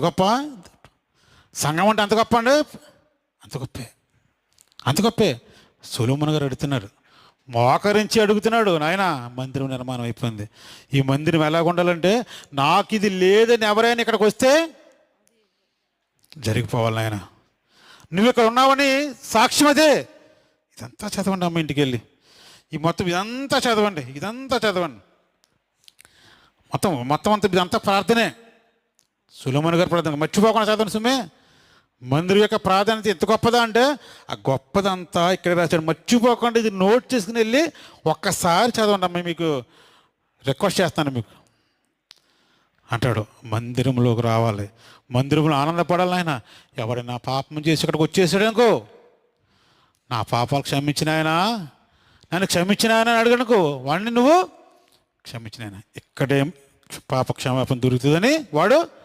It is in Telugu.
గొప్ప? సంఘం అంటే అంత గొప్ప అండి? అంత గొప్పే. అంత గొప్పే. సొలోమన్ గారు అడుగుతున్నారు. మోకరించి అడుగుతున్నాడు. నాయన మందిరం నిర్మాణం అయిపోయింది. ఈ మందిరం ఎలాగ ఉండాలంటే నాకు ఇది లేదని ఎవరైనా ఇక్కడికి వస్తే జరిగిపోవాలి నాయన. నువ్వు ఇక్కడ ఉన్నావని సాక్ష్యం అదే. ఇదంతా చదవండి అమ్మ ఇంటికి వెళ్ళి. ఈ మొత్తం ఇదంతా చదవండి. ఇదంతా చదవండి. మొత్తం మొత్తం అంతా ఇదంతా ప్రార్థనే. సులమన్ గారి ప్రార్థన మర్చిపోకుండా చదవండి సుమే. మందిరం యొక్క ప్రాధాన్యత ఎంత గొప్పదా అంటే ఆ గొప్పదంతా ఇక్కడ రాశాడు. మర్చిపోకుండా ఇది నోట్ చేసుకుని వెళ్ళి ఒక్కసారి చదవండి అమ్మాయి మీకు రిక్వెస్ట్ చేస్తాను మీకు. అంటాడు మందిరంలోకి రావాలి. మందిరంలో ఆనందపడాలి ఆయన ఎవడైనా పాపం చేసి ఇక్కడికి వచ్చేసాడు అనుకో. నా పాపాలు క్షమించిన ఆయన. నన్ను క్షమించిన ఆయన అని అడగనుకో వాడిని నువ్వు క్షమించిన ఆయన. ఇక్కడే పాప క్షమాపణ దొరుకుతుందని వాడు